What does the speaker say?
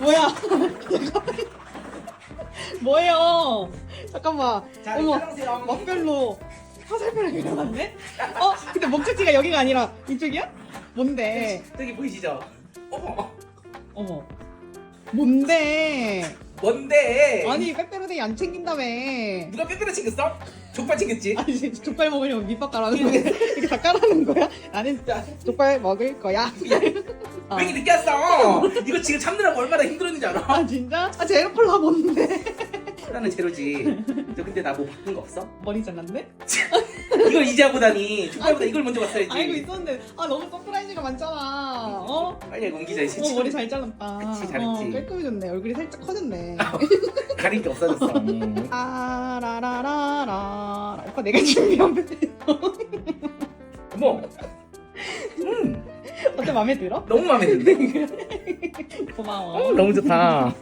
뭐야? 뭐예요? 잠깐만. 자, 어머. 멋별로 화살표를 그려놨네? 어? 근데 목적지가 여기가 아니라 이쪽이야? 뭔데? 저기 보이시죠? 어머 어머. 뭔데? 뭔데? 아니, 빼빼로데이 안 챙긴다며. 누가 빼빼로 챙겼어? 족발 챙겼지? 아니, 진짜 족발 먹으려면 밑밥 깔아놓는 거야? 이렇게 다 깔아놓은 거야? 나는 자, 족발 먹을 거야. 아. 왜 이렇게 늦게 왔어? 이거 지금 참느라고 얼마나 힘들었는지 알아? 아, 진짜? 아, 제로 콜라 뭔데? 나는 제로지. 저 근데 나 뭐 바꾼 거 없어? 머리 잘랐네? 이걸 이제 하고 다니. 족발보다 이걸 먼저 봤어야지. 알고 있었는데 아 너무 서프라이즈가 많잖아 어? 빨리 옮기자 이제. 어 머리 잘 잘랐다 그치, 잘했지. 어, 깔끔해졌네 얼굴이 살짝 커졌네 가릴 게 없어졌어. 음. 아라라라라 오빠 내가 준비한 배 마음에 들어? 너무 마음에 드는데? 고마워 어, 너무 좋다.